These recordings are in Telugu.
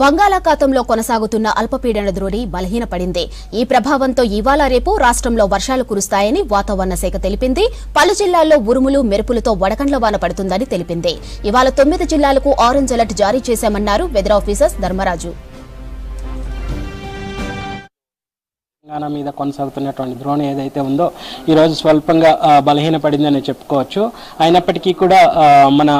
బంగాళాఖాతంలో కొనసాగుతున్న అల్పపీడన ద్రోణి బలహీనపడింది. ఈ ప్రభావంతో ఇవాళ రేపు రాష్ట్రంలో వర్షాలు కురుస్తాయని వాతావరణ శాఖ తెలిపింది. పలు జిల్లాల్లో ఉరుములు మెరుపులతో వడకండ్ల వాన పడుతుందని తెలిపింది. ఇవాళ తొమ్మిది జిల్లాలకు ఆరెంజ్ అలర్ట్ జారీ చేశామన్నారు వెదర్ ఆఫీసర్స్ ధర్మరాజు. తెలంగాణ మీద కొనసాగుతున్నటువంటి ద్రోణి ఏదైతే ఉందో ఈరోజు స్వల్పంగా బలహీనపడిందని చెప్పుకోవచ్చు. అయినప్పటికీ కూడా మన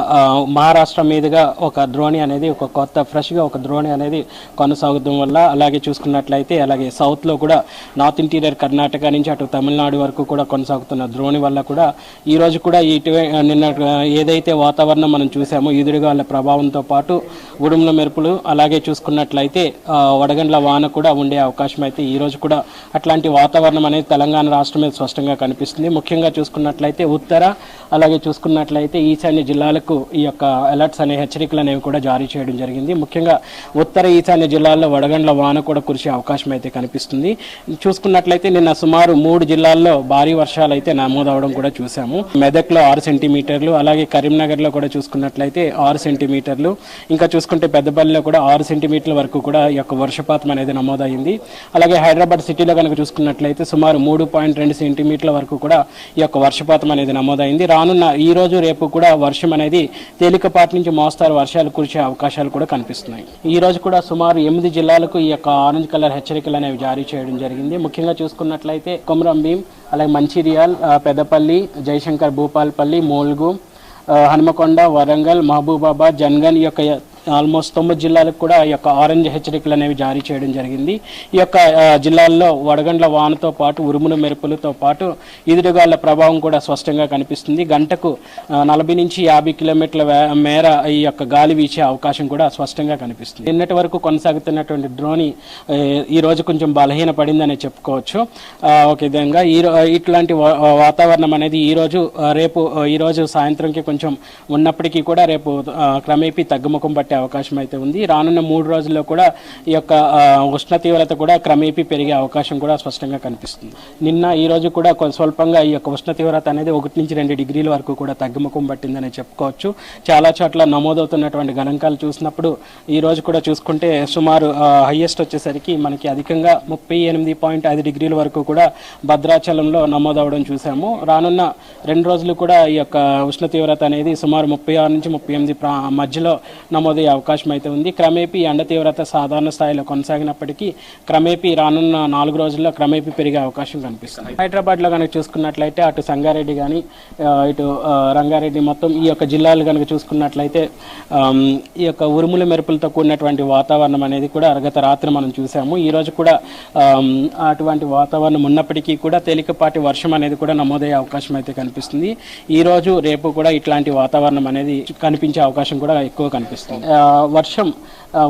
మహారాష్ట్ర మీదుగా ఒక ద్రోణి అనేది ఒక కొత్త ఫ్రెష్గా ఒక ద్రోణి అనేది కొనసాగడం వల్ల అలాగే చూసుకున్నట్లయితే అలాగే సౌత్లో కూడా నార్త్ ఇంటీరియర్ కర్ణాటక నుంచి అటు తమిళనాడు వరకు కూడా కొనసాగుతున్న ద్రోణి వల్ల కూడా ఈరోజు కూడా ఇటు నిన్న ఏదైతే వాతావరణం మనం చూసామో ఈదురుగాల ప్రభావంతో పాటు ఉడుముల మెరుపులు అలాగే చూసుకున్నట్లయితే వడగండ్ల వాన కూడా ఉండే అవకాశం అయితే ఈరోజు కూడా అట్లాంటి వాతావరణం అనేది తెలంగాణ రాష్ట్రం మీద స్పష్టంగా కనిపిస్తుంది. ముఖ్యంగా చూసుకున్నట్లయితే ఉత్తర అలాగే చూసుకున్నట్లయితే ఈశాన్య జిల్లాలకు ఈ యొక్క అలర్ట్స్ అనే హెచ్చరికలు అనేవి కూడా జారీ చేయడం జరిగింది. ముఖ్యంగా ఉత్తర ఈశాన్య జిల్లాల్లో వడగండ్ల వాన కూడా కురిసే అవకాశం అయితే కనిపిస్తుంది. చూసుకున్నట్లయితే నిన్న సుమారు మూడు జిల్లాల్లో భారీ వర్షాలు అయితే నమోదవడం కూడా చూసాము మెదక్లో ఆరు సెంటీమీటర్లు అలాగే కరీంనగర్లో కూడా చూసుకున్నట్లయితే ఆరు సెంటీమీటర్లు ఇంకా చూసుకుంటే పెద్దపల్లిలో కూడా ఆరు సెంటీమీటర్ల వరకు కూడా ఈ యొక్క వర్షపాతం అనేది నమోదైంది అలాగే హైదరాబాద్ సిటీ ఏపీలో కనుక చూసుకున్నట్లయితే సుమారు మూడు పాయింట్ రెండు సెంటీమీటర్ల వరకు కూడా ఈ యొక్క వర్షపాతం అనేది నమోదైంది. రానున్న ఈ రోజు రేపు కూడా వర్షం అనేది తేలికపాటి నుంచి మోస్తారు. వర్షాలు కురిసే అవకాశాలు కూడా కనిపిస్తున్నాయి. ఈ రోజు కూడా సుమారు ఎనిమిది జిల్లాలకు ఈ యొక్క ఆరెంజ్ కలర్ హెచ్చరికలు అనేవి జారీ చేయడం జరిగింది. ముఖ్యంగా చూసుకున్నట్లయితే కొమరం భీం అలాగే మంచిర్యాల్ పెద్దపల్లి జయశంకర్ భూపాల్పల్లి మోల్గు హనుమకొండ వరంగల్ మహబూబాబాద్ జన్గన్ ఈ యొక్క ఆల్మోస్ట్ తొమ్మిది జిల్లాలకు కూడా ఈ యొక్క ఆరెంజ్ హెచ్చరికలు అనేవి జారీ చేయడం జరిగింది. ఈ యొక్క జిల్లాల్లో వడగండ్ల వానతో పాటు ఉరుముల మెరుపులతో పాటు ఈదురుగాళ్ళ ప్రభావం కూడా స్పష్టంగా కనిపిస్తుంది. గంటకు నలభై నుంచి యాభై కిలోమీటర్ల మేర ఈ యొక్క గాలి వీచే అవకాశం కూడా స్పష్టంగా కనిపిస్తుంది. నిన్నటి వరకు కొనసాగుతున్నటువంటి డ్రోని ఈ రోజు కొంచెం బలహీన పడిందనే చెప్పుకోవచ్చు. ఒక విధంగా ఈ ఇట్లాంటి వా- వాతావరణం అనేది ఈ రోజు రేపు ఈరోజు సాయంత్రంకి కొంచెం ఉన్నప్పటికీ కూడా రేపు క్రమేపీ తగ్గుముఖం పట్టే అవకాశం అయితే ఉంది. రానున్న మూడు రోజుల్లో కూడా ఈ యొక్క ఉష్ణ తీవ్రత కూడా క్రమేపీ పెరిగే అవకాశం కూడా స్పష్టంగా కనిపిస్తుంది. నిన్న ఈ రోజు కూడా స్వల్పంగా ఈ యొక్క ఉష్ణ తీవ్రత అనేది ఒకటి నుంచి రెండు డిగ్రీల వరకు కూడా తగ్గుముఖం పట్టిందని చెప్పుకోవచ్చు. చాలా చోట్ల నమోదవుతున్నటువంటి గణాంకాలు చూసినప్పుడు ఈ రోజు కూడా చూసుకుంటే సుమారు హైయెస్ట్ వచ్చేసరికి మనకి అధికంగా ముప్పై ఎనిమిది పాయింట్ ఐదు డిగ్రీల వరకు కూడా భద్రాచలంలో నమోదవడం చూసాము. రానున్న రెండు రోజులు కూడా ఈ యొక్క ఉష్ణ తీవ్రత అనేది సుమారు ముప్పై ఆరు నుంచి ముప్పై ఎనిమిది ప్రా మధ్యలో ఏర్పడే అవకాశం అయితే ఉంది. క్రమేపీ ఎండ తీవ్రత సాధారణ స్థాయిలో కొనసాగినప్పటికీ క్రమేపీ రానున్న నాలుగు రోజుల్లో క్రమేపీ పెరిగే అవకాశం కనిపిస్తుంది హైదరాబాద్లో కనుక చూసుకున్నట్లయితే అటు సంగారెడ్డి కానీ ఇటు రంగారెడ్డి మొత్తం ఈ యొక్క జిల్లాలు కనుక చూసుకున్నట్లయితే ఈ యొక్క ఉరుముల మెరుపులతో కూడినటువంటి వాతావరణం అనేది కూడా గత రాత్రి మనం చూసాము. ఈ రోజు కూడా అటువంటి వాతావరణం ఉన్నప్పటికీ కూడా తేలికపాటి వర్షం అనేది కూడా నమోదయ్యే అవకాశం అయితే కనిపిస్తుంది. ఈ రోజు రేపు కూడా ఇట్లాంటి వాతావరణం అనేది కనిపించే అవకాశం కూడా ఎక్కువ కనిపిస్తుంది. వర్షం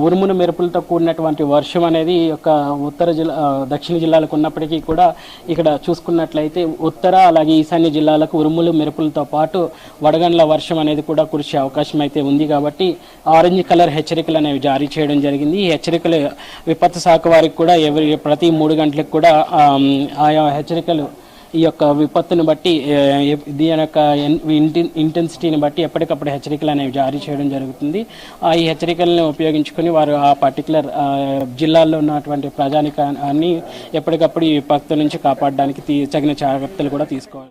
ఉరుమును మెరుపులతో కూడినటువంటి వర్షం అనేది యొక్క ఉత్తర జిల్లా దక్షిణ జిల్లాలకు ఉన్నప్పటికీ కూడా ఇక్కడ చూసుకున్నట్లయితే ఉత్తర అలాగే ఈశాన్య జిల్లాలకు ఉరుములు మెరుపులతో పాటు వడగండ్ల వర్షం అనేది కూడా కురిసే అవకాశం అయితే ఉంది కాబట్టి ఆరెంజ్ కలర్ హెచ్చరికలు అనేవి జారీ చేయడం జరిగింది. ఈ హెచ్చరికలు విపత్తు శాఖ వారికి కూడా ఎవరి ప్రతి మూడు గంటలకు కూడా ఆయా హెచ్చరికలు ఈ యొక్క విపత్తుని బట్టి దీని యొక్క ఇంటి- ఇంటెన్సిటీని బట్టి ఎప్పటికప్పుడు హెచ్చరికలు అనేవి జారీ చేయడం జరుగుతుంది. ఆ ఈ హెచ్చరికలను ఉపయోగించుకొని వారు ఆ పర్టికులర్ జిల్లాల్లో ఉన్నటువంటి ప్రజానికాన్ని ఎప్పటికప్పుడు ఈ విపత్తు నుంచి కాపాడడానికి తీ- తగిన జాగ్రత్తలు కూడా తీసుకోవాలి.